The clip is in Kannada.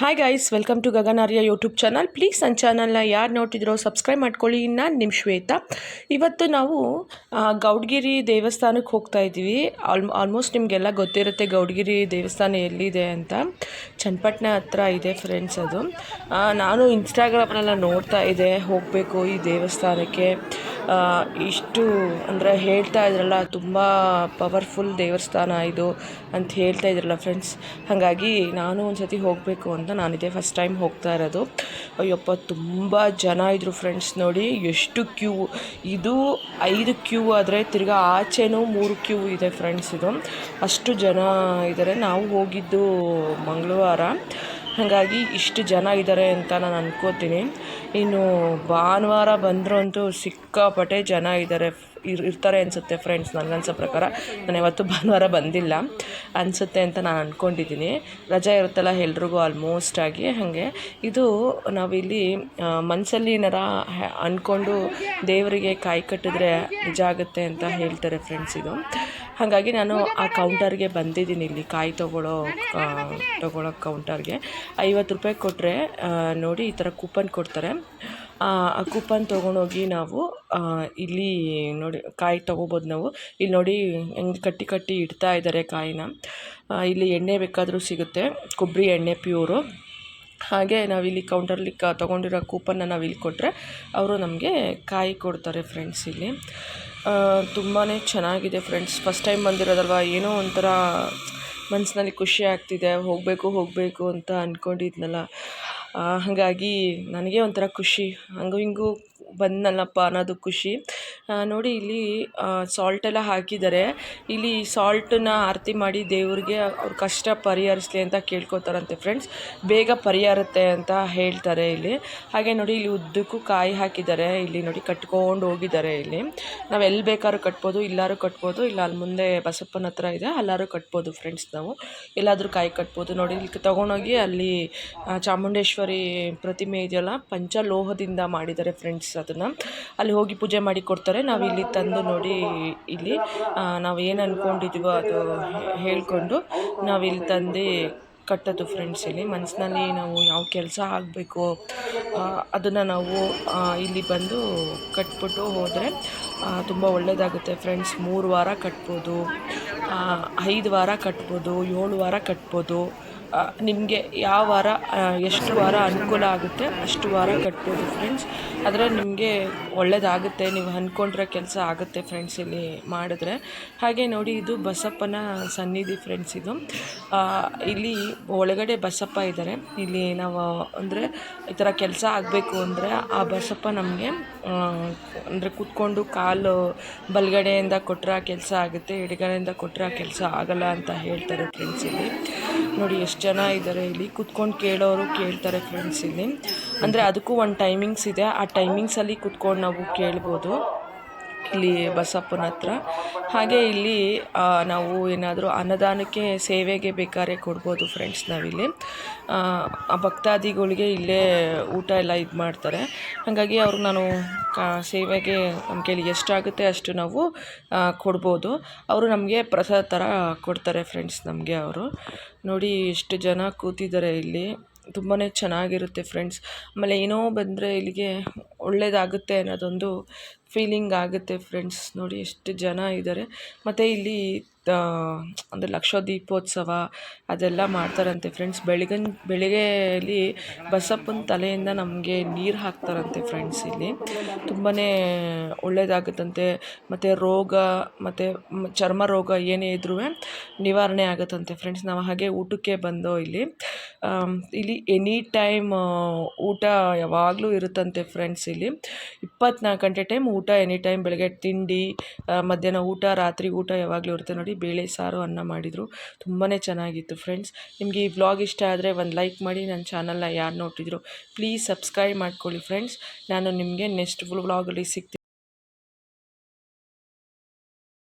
Hi guys welcome to Gaganarya YouTube channel please ನನ್ನ ಚಾನಲ್ನ ಯಾರು ನೋಡ್ತಿದ್ರೋ ಸಬ್ಸ್ಕ್ರೈಬ್ ಮಾಡ್ಕೊಳ್ಳಿ. ನಾನು ನಿಮ್ಮ ಶ್ವೇತಾ. ಇವತ್ತು ನಾವು ಗೌಡ್ಗಿರಿ ದೇವಸ್ಥಾನಕ್ಕೆ ಹೋಗ್ತಾ ಇದ್ದೀವಿ. ಆಲ್ ಆಲ್ಮೋಸ್ಟ್ ನಿಮಗೆಲ್ಲ ಗೊತ್ತಿರುತ್ತೆ ಗೌಡ್ಗಿರಿ ದೇವಸ್ಥಾನ ಎಲ್ಲಿದೆ ಅಂತ. ಚನ್ನಪಟ್ಟಣ ಹತ್ರ ಇದೆ ಫ್ರೆಂಡ್ಸ್ ಅದು. ನಾನು ಇನ್ಸ್ಟಾಗ್ರಾಮ್ನೆಲ್ಲ ನೋಡ್ತಾ ಇದ್ದೆ, ಹೋಗಬೇಕು ಈ ದೇವಸ್ಥಾನಕ್ಕೆ. ಇಷ್ಟು, ಅಂದರೆ ಹೇಳ್ತಾ ಇದ್ರಲ್ಲ, ತುಂಬ ಪವರ್ಫುಲ್ ದೇವಸ್ಥಾನ ಇದು ಅಂತ ಹೇಳ್ತಾ ಇದ್ರಲ್ಲ ಫ್ರೆಂಡ್ಸ್ ಹಾಗಾಗಿ ನಾನು ಒಂದು ಸತಿ ಹೋಗಬೇಕು ನಾನಿದೆ. ಫಸ್ಟ್ ಟೈಮ್ ಹೋಗ್ತಾ ಇರೋದು. ಅಯ್ಯಪ್ಪ, ತುಂಬ ಜನ ಇದ್ದರು ಫ್ರೆಂಡ್ಸ್ ನೋಡಿ. ಎಷ್ಟು ಕ್ಯೂ ಇದು ಐದು ಕ್ಯೂ ಆದರೆ ತಿರ್ಗಾ ಆಚೆನೂ ಮೂರು ಕ್ಯೂ ಇದೆ ಫ್ರೆಂಡ್ಸ್ ಇದು. ಅಷ್ಟು ಜನ ಇದ್ದಾರೆ ನಾವು ಹೋಗಿದ್ದು ಮಂಗಳವಾರ. ಹಾಗಾಗಿ ಇಷ್ಟು ಜನ ಇದ್ದಾರೆ ಅಂತ ನಾನು ಅನ್ಕೋತೀನಿ. ಇನ್ನು ಭಾನುವಾರ ಬಂದರೂ ಅಂತೂ ಸಿಕ್ಕಾಪಟ್ಟೆ ಜನ ಇದ್ದಾರೆ ಇರ್ತಾರೆ ಅನಿಸುತ್ತೆ ಫ್ರೆಂಡ್ಸ್ ನನಗನ್ಸೋ ಪ್ರಕಾರ. ನಾನು ಯಾವತ್ತೂ ಭಾನುವಾರ ಬಂದಿಲ್ಲ. ಅನಿಸುತ್ತೆ ಅಂತ ನಾನು ಅಂದ್ಕೊಂಡಿದ್ದೀನಿ ರಜೆ ಇರುತ್ತಲ್ಲ ಎಲ್ರಿಗೂ ಆಲ್ಮೋಸ್ಟ್ ಆಗಿ ಹಾಗೆ. ಇದು ನಾವಿಲ್ಲಿ ಮನಸ್ಸಲ್ಲಿ ಏನಾರ ಅಂದ್ಕೊಂಡು ದೇವರಿಗೆ ಕಾಯಿ ಕಟ್ಟಿದ್ರೆ ನಿಜ ಆಗುತ್ತೆ ಅಂತ ಹೇಳ್ತಾರೆ ಫ್ರೆಂಡ್ಸ್ ಇದು. ಹಾಗಾಗಿ ನಾನು ಆ ಕೌಂಟರ್ಗೆ ಬಂದಿದ್ದೀನಿ ಇಲ್ಲಿ ಕಾಯಿ ತೊಗೊಳ್ಳೋ ತೊಗೊಳ್ಳೋ ಕೌಂಟರ್ಗೆ ಐವತ್ತು ರೂಪಾಯಿ ಕೊಟ್ಟರೆ ನೋಡಿ ಈ ಥರ ಕೂಪನ್ ಕೊಡ್ತಾರೆ. ಆ ಕೂಪನ್ ತೊಗೊಂಡೋಗಿ ನಾವು ಇಲ್ಲಿ ನೋಡಿ, ಕಾಯಿ ತೊಗೋಬೋದು ನಾವು. ಇಲ್ಲಿ ನೋಡಿ ಹೆಂಗೆ ಕಟ್ಟಿ ಕಟ್ಟಿ ಇಡ್ತಾ ಇದ್ದಾರೆ ಕಾಯಿನ. ಇಲ್ಲಿ ಎಣ್ಣೆ ಬೇಕಾದರೂ ಸಿಗುತ್ತೆ. ಕೊಬ್ಬರಿ ಎಣ್ಣೆ ಪ್ಯೂರು. ಹಾಗೆ ನಾವಿಲ್ಲಿ ಕೌಂಟರ್ಲಿ ಕ, ತೊಗೊಂಡಿರೋ ಕೂಪನ್ನ ನಾವು ಇಲ್ಲಿ ಕೊಟ್ಟರೆ ಅವರು ನಮಗೆ ಕಾಯಿ ಕೊಡ್ತಾರೆ ಫ್ರೆಂಡ್ಸ್ ಇಲ್ಲಿ. ತುಂಬಾ ಚೆನ್ನಾಗಿದೆ ಫ್ರೆಂಡ್ಸ್ ಫಸ್ಟ್ ಟೈಮ್ ಬಂದಿರೋದಲ್ವ? ಏನೋ ಒಂಥರ ಮನಸ್ಸಿನಲ್ಲಿ ಖುಷಿ ಆಗ್ತಿದೆ. ಹೋಗಬೇಕು ಹೋಗಬೇಕು ಅಂತ ಅಂದ್ಕೊಂಡಿದ್ನಲ್ಲ ಹಾಗಾಗಿ ನನಗೆ ಒಂಥರ ಖುಷಿ. ಹಂಗೂ ಹಿಂಗೂ ಬಂದ್ನಲ್ಲಪ್ಪ ಅನ್ನೋದು ಖುಷಿ. ನೋಡಿ ಇಲ್ಲಿ ಸಾಲ್ಟ್ ಎಲ್ಲ ಹಾಕಿದ್ದಾರೆ. ಇಲ್ಲಿ ಸಾಲ್ಟನ್ನ ಆರತಿ ಮಾಡಿ ದೇವ್ರಿಗೆ ಅವ್ರ ಕಷ್ಟ ಪರಿಹರಿಸಲಿ ಅಂತ ಕೇಳ್ಕೊತಾರಂತೆ ಫ್ರೆಂಡ್ಸ್ ಬೇಗ ಪರಿಹರುತ್ತೆ ಅಂತ ಹೇಳ್ತಾರೆ ಇಲ್ಲಿ. ಹಾಗೆ ನೋಡಿ ಇಲ್ಲಿ ಉದ್ದಕ್ಕೂ ಕಾಯಿ ಹಾಕಿದ್ದಾರೆ. ಇಲ್ಲಿ ನೋಡಿ ಕಟ್ಕೊಂಡು ಹೋಗಿದ್ದಾರೆ ಇಲ್ಲಿ. ನಾವು ಎಲ್ಲಿ ಬೇಕಾದ್ರೂ ಕಟ್ಬೋದು, ಇಲ್ಲಾರು ಕಟ್ಬೋದು. ಇಲ್ಲ ಅಲ್ಲಿ ಮುಂದೆ ಬಸಪ್ಪನ ಹತ್ರ ಇದೆ, ಅಲ್ಲಾರು ಕಟ್ಬೋದು ಫ್ರೆಂಡ್ಸ್ ನಾವು. ಎಲ್ಲಾದರೂ ಕಾಯಿ ಕಟ್ಬೋದು. ನೋಡಿ ಇಲ್ಲಿ ತೊಗೊಂಡೋಗಿ ಅಲ್ಲಿ ಚಾಮುಂಡೇಶ್ವರಿ ಪ್ರತಿಮೆ ಇದೆಯಲ್ಲ, ಪಂಚಲೋಹದಿಂದ ಮಾಡಿದ್ದಾರೆ ಫ್ರೆಂಡ್ಸ್ ಅದನ್ನು. ಅಲ್ಲಿ ಹೋಗಿ ಪೂಜೆ ಮಾಡಿ ಕೊಡ್ತಾರೆ. ನಾವು ಇಲ್ಲಿ ತಂದು ನೋಡಿ ಇಲ್ಲಿ ನಾವು ಏನು ಅಂದ್ಕೊಂಡಿದ್ದೀವೋ ಅದು ಹೇಳಿಕೊಂಡು ಇಲ್ಲಿ ತಂದು ಕಟ್ಟೋದು ಫ್ರೆಂಡ್ಸ್ ಇಲ್ಲಿ. ಮನಸ್ಸಿನಲ್ಲಿ ನಾವು ಯಾವ ಕೆಲಸ ಆಗಬೇಕು ಅದನ್ನು ನಾವು ಇಲ್ಲಿ ಬಂದು ಕಟ್ಬಿಟ್ಟು ಹೋದರೆ ತುಂಬ ಒಳ್ಳೆಯದಾಗುತ್ತೆ ಫ್ರೆಂಡ್ಸ್ ಮೂರು ವಾರ ಕಟ್ಬೋದು ಐದು ವಾರ ಕಟ್ಬೋದು, ಏಳು ವಾರ ಕಟ್ಬೋದು. ನಿಮಗೆ ಯಾವ ವಾರ ಎಷ್ಟು ವಾರ ಅನುಕೂಲ ಆಗುತ್ತೆ? ಅಷ್ಟು ವಾರ ಕಟ್ಬೋದು ಫ್ರೆಂಡ್ಸ್ ಆದರೆ ನಿಮಗೆ ಒಳ್ಳೆಯದಾಗುತ್ತೆ ನೀವು ಅಂದ್ಕೊಂಡ್ರೆ ಕೆಲಸ ಆಗುತ್ತೆ ಫ್ರೆಂಡ್ಸ್ ಇಲ್ಲಿ ಮಾಡಿದ್ರೆ. ಹಾಗೆ ನೋಡಿ, ಇದು ಬಸಪ್ಪನ ಸನ್ನಿಧಿ ಫ್ರೆಂಡ್ಸ್ ಇದು. ಇಲ್ಲಿ ಒಳಗಡೆ ಬಸಪ್ಪ ಇದ್ದಾರೆ ಇಲ್ಲಿ ನಾವು, ಅಂದರೆ ಈ ಥರ ಕೆಲಸ ಆಗಬೇಕು ಅಂದರೆ ಆ ಬಸಪ್ಪ ನಮಗೆ ಅಂದರೆ ಕೂತ್ಕೊಂಡು ಕಾಲು ಬಲಗಡೆಯಿಂದ ಕೊಟ್ಟರೆ ಕೆಲಸ ಆಗುತ್ತೆ, ಎಡಗಡೆಯಿಂದ ಕೊಟ್ಟರೆ ಕೆಲಸ ಆಗಲ್ಲ ಅಂತ ಹೇಳ್ತಾರೆ ಫ್ರೆಂಡ್ಸ್ ಇಲ್ಲಿ. ನೋಡಿ, ಎಷ್ಟು ಜನ ಇದ್ದಾರೆ ಇಲ್ಲಿ? ಕುತ್ಕೊಂಡು ಕೇಳೋರು ಕೇಳ್ತಾರೆ ಫ್ರೆಂಡ್ಸ್ ಇಲ್ಲಿ. ಅಂದರೆ, ಅದಕ್ಕೂ ಒಂದು ಟೈಮಿಂಗ್ಸ್ ಇದೆ. ಆ ಟೈಮಿಂಗ್ಸಲ್ಲಿ ಕುತ್ಕೊಂಡು ನಾವು ಕೇಳ್ಬೋದು. ಇಲ್ಲಿ ಬಸಪ್ಪನ ಹತ್ರ. ಹಾಗೆ ಇಲ್ಲಿ ನಾವು ಏನಾದರೂ ಅನ್ನದಾನಕ್ಕೆ ಸೇವೆಗೆ ಬೇಕಾದ್ರೆ ಕೊಡ್ಬೋದು ಫ್ರೆಂಡ್ಸ್ ನಾವಿಲ್ಲಿ. ಭಕ್ತಾದಿಗಳಿಗೆ ಇಲ್ಲೇ ಊಟ ಎಲ್ಲ ಇದು ಮಾಡ್ತಾರೆ. ಹಾಗಾಗಿ ಅವ್ರು ನಾನು ಸೇವೆಗೆ ನಮ್ಮ ಕೈಲಿ ಎಷ್ಟಾಗುತ್ತೆ ಅಷ್ಟು ನಾವು ಕೊಡ್ಬೋದು. ಅವರು ನಮಗೆ ಪ್ರಸಾದ ಥರ ಕೊಡ್ತಾರೆ ಫ್ರೆಂಡ್ಸ್ ನಮಗೆ ಅವರು. ನೋಡಿ ಎಷ್ಟು ಜನ ಕೂತಿದ್ದಾರೆ ಇಲ್ಲಿ. ತುಂಬಾ ಚೆನ್ನಾಗಿರುತ್ತೆ ಫ್ರೆಂಡ್ಸ್ ಆಮೇಲೆ ಏನೋ ಬಂದರೆ ಇಲ್ಲಿಗೆ ಒಳ್ಳೆಯದಾಗುತ್ತೆ ಅನ್ನೋದೊಂದು ಫೀಲಿಂಗ್ ಆಗುತ್ತೆ ಫ್ರೆಂಡ್ಸ್ ನೋಡಿ ಎಷ್ಟು ಜನ ಇದ್ದಾರೆ ಮತ್ತು ಇಲ್ಲಿ ಅಂದರೆ ಲಕ್ಷ ದೀಪೋತ್ಸವ ಅದೆಲ್ಲ ಮಾಡ್ತಾರಂತೆ ಫ್ರೆಂಡ್ಸ್ ಬೆಳಗಿನ, ಬೆಳಿಗ್ಗೆಯಲ್ಲಿ ಬಸಪ್ಪನ ತಲೆಯಿಂದ ನಮಗೆ ನೀರು ಹಾಕ್ತಾರಂತೆ ಫ್ರೆಂಡ್ಸ್ ಇಲ್ಲಿ. ತುಂಬಾ ಒಳ್ಳೆಯದಾಗುತ್ತಂತೆ ಮತ್ತು ರೋಗ, ಮತ್ತು ಚರ್ಮ ರೋಗ ಏನೇ ಇದ್ರೂ ನಿವಾರಣೆ ಆಗುತ್ತಂತೆ ಫ್ರೆಂಡ್ಸ್ ನಾವು ಹಾಗೆ ಊಟಕ್ಕೆ ಬಂದೋ ಇಲ್ಲಿ. ಇಲ್ಲಿ ಎನಿ ಟೈಮ್ ಊಟ ಯಾವಾಗಲೂ ಇರುತ್ತಂತೆ ಫ್ರೆಂಡ್ಸ್ ಇಲ್ಲಿ. ಇಪ್ಪತ್ನಾಲ್ಕು ಗಂಟೆ ಟೈಮ್ ಎನಿ ಟೈಮ್ ಬೆಳಗ್ಗೆ ತಿಂಡಿ ಮಧ್ಯಾಹ್ನ ಊಟ, ರಾತ್ರಿ ಊಟ ಯಾವಾಗಲೂ ಇರುತ್ತೆ ನೋಡಿ. ಬೇಳೆ, ಸಾರು, ಅನ್ನ ಮಾಡಿದರು. ತುಂಬಾ ಚೆನ್ನಾಗಿತ್ತು ಫ್ರೆಂಡ್ಸ್ ನಿಮಗೆ ಈ ವ್ಲಾಗ್ ಇಷ್ಟ ಆದರೆ ಒಂದು ಲೈಕ್ ಮಾಡಿ ನನ್ನ ಚಾನಲ್ನ ಯಾರು ನೋಡ್ತಿದ್ರು ಪ್ಲೀಸ್ ಸಬ್ಸ್ಕ್ರೈಬ್ ಮಾಡ್ಕೊಳ್ಳಿ ಫ್ರೆಂಡ್ಸ್ ನಾನು ನಿಮಗೆ ನೆಕ್ಸ್ಟ್ ವ್ಲಾಗಲ್ಲಿ ಸಿಗ್ತೀನಿ.